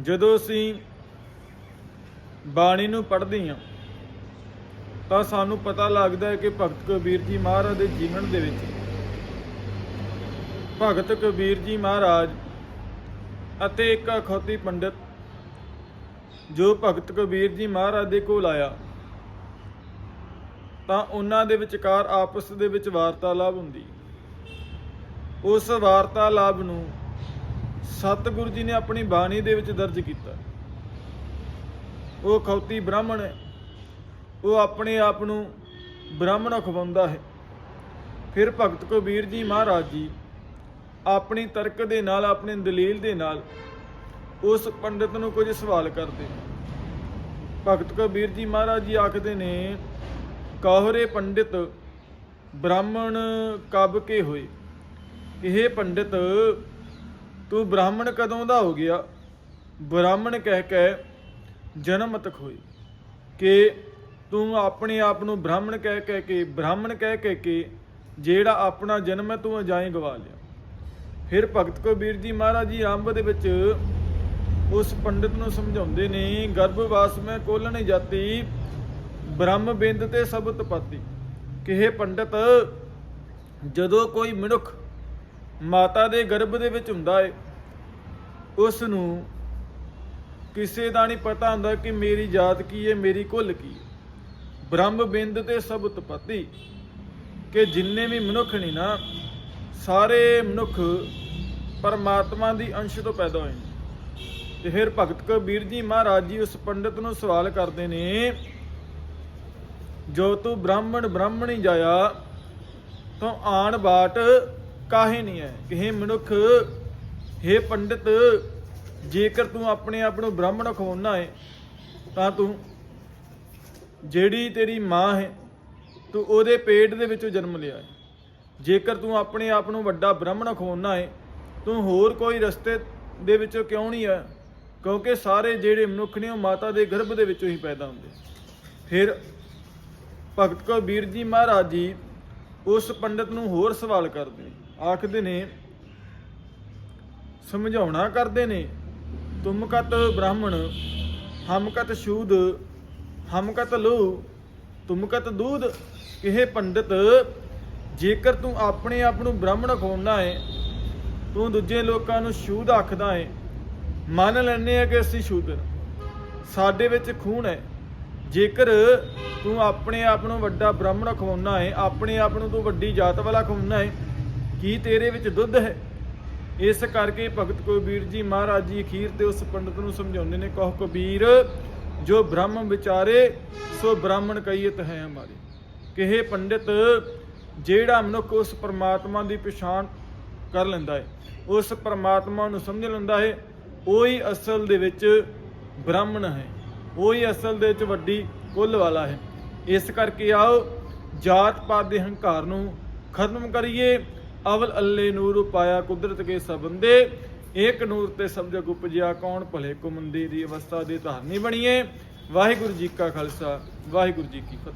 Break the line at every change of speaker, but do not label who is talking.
ਜਦੋਂ ਅਸੀਂ ਬਾਣੀ ਨੂੰ ਪੜ੍ਹਦੇ ਹਾਂ, ਤਾਂ ਸਾਨੂੰ ਪਤਾ ਲੱਗਦਾ ਹੈ ਕਿ ਭਗਤ ਕਬੀਰ ਜੀ ਮਹਾਰਾਜ ਦੇ ਜੀਵਨ ਦੇ ਵਿੱਚ ਭਗਤ ਕਬੀਰ ਜੀ ਮਹਾਰਾਜ ਅਤੇ ਇੱਕ ਅਖੌਤੀ ਪੰਡਿਤ ਜੋ ਭਗਤ ਕਬੀਰ ਜੀ ਮਹਾਰਾਜ ਦੇ ਕੋਲ ਆਇਆ, ਤਾਂ ਉਹਨਾਂ ਦੇ ਵਿਚਕਾਰ ਆਪਸ ਦੇ ਵਿੱਚ ਵਾਰਤਾਲਾਪ ਹੁੰਦੀ। ਉਸ ਵਾਰਤਾਲਾਪ ਨੂੰ ਸਤਿਗੁਰੂ ਜੀ ਨੇ ਆਪਣੀ ਬਾਣੀ ਦੇ ਵਿੱਚ ਦਰਜ ਕੀਤਾ। ਉਹ ਖੌਤੀ ਬ੍ਰਾਹਮਣ ਹੈ। ਉਹ ਆਪਣੇ ਆਪ ਨੂੰ ਬ੍ਰਾਹਮਣ ਅਖਵਾਉਂਦਾ ਹੈ। ਫਿਰ ਭਗਤ ਕਬੀਰ ਜੀ ਮਹਾਰਾਜ ਜੀ ਆਪਣੀ ਤਰਕ ਦੇ ਨਾਲ, ਆਪਣੀ ਦਲੀਲ ਦੇ ਨਾਲ ਉਸ ਪੰਡਿਤ ਨੂੰ ਕੁਝ ਸਵਾਲ ਕਰਦੇ ਭਗਤ ਕਬੀਰ ਜੀ ਮਹਾਰਾਜ ਜੀ ਆਖਦੇ ਨੇ, ਕਾਹਰੇ ਪੰਡਿਤ, ਬ੍ਰਾਹਮਣ ਕਬ ਕੇ ਹੋਏ? ਇਹ ਪੰਡਿਤ ਤੂੰ ਬ੍ਰਾਹਮਣ ਕਦੋਂ ਦਾ ਹੋ ਗਿਆ? ਬ੍ਰਾਹਮਣ ਕਹਿ ਕੇ ਜਨਮ ਤੱਕ ਹੋਈ। ਕਿ ਤੂੰ ਆਪਣੇ ਆਪ ਨੂੰ ਬ੍ਰਾਹਮਣ ਕਹਿ ਕਹਿ ਕੇ, ਬ੍ਰਾਹਮਣ ਕਹਿ ਕਹਿ ਕੇ ਜਿਹੜਾ ਆਪਣਾ ਜਨਮ ਹੈ ਤੂੰ ਅਜਾਈ ਗਵਾ ਲਿਆ। ਫਿਰ ਭਗਤ ਕਬੀਰ ਜੀ ਮਹਾਰਾਜ ਜੀ ਆਰੰਭ ਦੇ ਵਿੱਚ ਉਸ ਪੰਡਿਤ ਨੂੰ ਸਮਝਾਉਂਦੇ ਨੇ, ਗਰਭਵਾਸ ਮੈਂ ਕੋਲਣੇ ਜਾਤੀ, ਬ੍ਰਹਮ ਬਿੰਦ ਤੇ ਸਭ ਤਪਾਤੀ ਕਿ ਇਹ ਪੰਡਿਤ, ਜਦੋਂ ਕੋਈ ਮਨੁੱਖ ਮਾਤਾ ਦੇ ਗਰਭ ਦੇ ਵਿੱਚ ਹੁੰਦਾ ਹੈ ਉਸ ਨੂੰ ਕਿਸੇ ਦਾ ਨਹੀਂ ਪਤਾ ਹੁੰਦਾ ਕਿ ਮੇਰੀ ਜਾਤ ਕੀ ਹੈ ਮੇਰੀ ਕੁੱਲ ਕੀ ਹੈ ਬ੍ਰਹਮ ਬਿੰਦ ਤੇ ਸਭ ਉਤਪਤੀ, ਕਿ ਜਿੰਨੇ ਵੀ ਮਨੁੱਖ ਨੇ ਨਾ, ਸਾਰੇ ਮਨੁੱਖ ਪਰਮਾਤਮਾ ਦੀ ਅੰਸ਼ ਤੋਂ ਪੈਦਾ ਹੋਏ ਨੇ। ਤੇ ਫਿਰ ਭਗਤ ਕਬੀਰ ਜੀ ਮਹਾਰਾਜ ਜੀ ਉਸ ਪੰਡਿਤ ਨੂੰ ਸਵਾਲ ਕਰਦੇ ਨੇ, ਜੋ ਤੂੰ ਬ੍ਰਾਹਮਣ ਬ੍ਰਾਹਮਣੀ ਜਾਇਆ, ਤਾਂ ਆਣ ਬਾਟ ਕਾਹੇ ਨਹੀਂ ਹੈ? ਕਿ ਕਿਹ ਮਨੁੱਖ हे ਪੰਡਿਤ, ਜੇਕਰ ਤੂੰ ਆਪਣੇ ਆਪ ਨੂੰ ਬ੍ਰਾਹਮਣ ਖਵਾਉਣਾ ਹੈ, ਤਾਂ ਤੂੰ ਜਿਹੜੀ ਤੇਰੀ ਮਾਂ ਹੈ, ਤੂੰ ਉਹਦੇ ਪੇਟ ਦੇ ਵਿੱਚੋਂ ਜਨਮ ਲਿਆ ਹੈ। ਜੇਕਰ ਤੂੰ ਆਪਣੇ ਆਪ ਨੂੰ ਵੱਡਾ ਬ੍ਰਾਹਮਣ ਖਵਾਉਣਾ ਹੈ, ਤੂੰ ਹੋਰ ਕੋਈ ਰਸਤੇ ਦੇ ਵਿੱਚੋਂ ਕਿਉਂ ਨਹੀਂ ਹੈ? ਕਿਉਂਕਿ ਸਾਰੇ ਜਿਹੜੇ ਮਨੁੱਖ ਨੇ ਉਹ ਮਾਤਾ ਦੇ ਗਰਭ ਦੇ ਵਿੱਚੋਂ ਹੀ ਪੈਦਾ ਹੁੰਦੇ ਫਿਰ ਭਗਤ ਕਬੀਰ ਜੀ ਮਹਾਰਾਜ ਜੀ ਉਸ ਪੰਡਿਤ ਨੂੰ ਹੋਰ ਸਵਾਲ ਕਰਦੇ ਨੇ। ਆਖਦੇ ਨੇ, ਸਮਝਾਉਣਾ ਕਰਦੇ ਨੇ ਤੁਮ ਕਤ ਬ੍ਰਾਹਮਣ ਹਮ ਕਤ ਸ਼ੂਦ ਹਮ ਕਤ ਲੂ ਤੁਮ ਕਤ ਦੂਧ, ਇਹ ਪੰਡਿਤ, ਜੇਕਰ ਤੂੰ ਆਪਣੇ ਆਪ ਨੂੰ ਬ੍ਰਾਹਮਣ ਖੋਣਾ ਹੈ ਤੂੰ ਦੂਜੇ ਲੋਕਾਂ ਨੂੰ ਸ਼ੂਦ ਆਖਦਾ ਹੈ ਮੰਨ ਲੈਨੇ ਆ ਕਿ ਅਸੀਂ ਸ਼ੂਦਰ ਸਾਡੇ ਵਿੱਚ ਖੂਨ ਹੈ ਜੇਕਰ ਤੂੰ ਆਪਣੇ ਆਪ ਨੂੰ ਵੱਡਾ ਬ੍ਰਾਹਮਣ ਖਵਾਉਣਾ ਹੈ ਆਪਣੇ ਆਪ ਨੂੰ ਤੂੰ ਵੱਡੀ ਜਾਤ ਵਾਲਾ ਖਵਾਉਣਾ ਹੈ ਕੀ ਤੇਰੇ ਵਿੱਚ ਦੁੱਧ ਹੈ? ਇਸ ਕਰਕੇ ਭਗਤ ਕਬੀਰ ਜੀ ਮਹਾਰਾਜ ਜੀ ਅਖੀਰ ਤੇ ਉਸ ਪੰਡਤ ਨੂੰ ਸਮਝਾਉਂਦੇ ਨੇ, ਕਹੋ ਕਬੀਰ, ਜੋ ਬ੍ਰਹਮ ਵਿਚਾਰੇ, ਸੋ ਬ੍ਰਾਹਮਣ ਕਹੀਤ ਹੈ ਹਮਾਰੇ। ਕਿ ਪੰਡਿਤ, ਜਿਹੜਾ ਮਨੁੱਖ ਉਸ ਪਰਮਾਤਮਾ ਦੀ ਪਛਾਣ ਕਰ ਲੈਂਦਾ ਹੈ, ਉਸ ਪਰਮਾਤਮਾ ਨੂੰ ਸਮਝ ਲੈਂਦਾ ਹੈ, ਉਹੀ ਅਸਲ ਦੇ ਵਿੱਚ ਬ੍ਰਾਹਮਣ ਹੈ, ਉਹੀ ਅਸਲ ਦੇ ਵਿੱਚ ਵੱਡੀ ਕੁੱਲ ਵਾਲਾ ਹੈ। ਇਸ ਕਰਕੇ ਆਓ ਜਾਤ ਪਾਤ ਦੇ ਹੰਕਾਰ ਨੂੰ ਖਤਮ ਕਰੀਏ ਅਵਲ ਅੱਲੇ ਨੂਰ ਪਾਇਆ ਕੁਦਰਤ ਕੇ ਸਬੰਦੇ ਏਕ ਨੂਰ ਤੇ ਸਭ ਉਪਜਿਆ ਕੌਣ ਭਲੇ ਕੋ ਮੰਦੇ ਦੀ ਅਵਸਥਾ ਦੇ ਧਾਰਨੀ ਬਣੀਏ। ਵਾਹਿਗੁਰੂ ਜੀ ਕਾ ਖਾਲਸਾ, ਵਾਹਿਗੁਰੂ ਜੀ ਕੀ ਫਤਿਹ।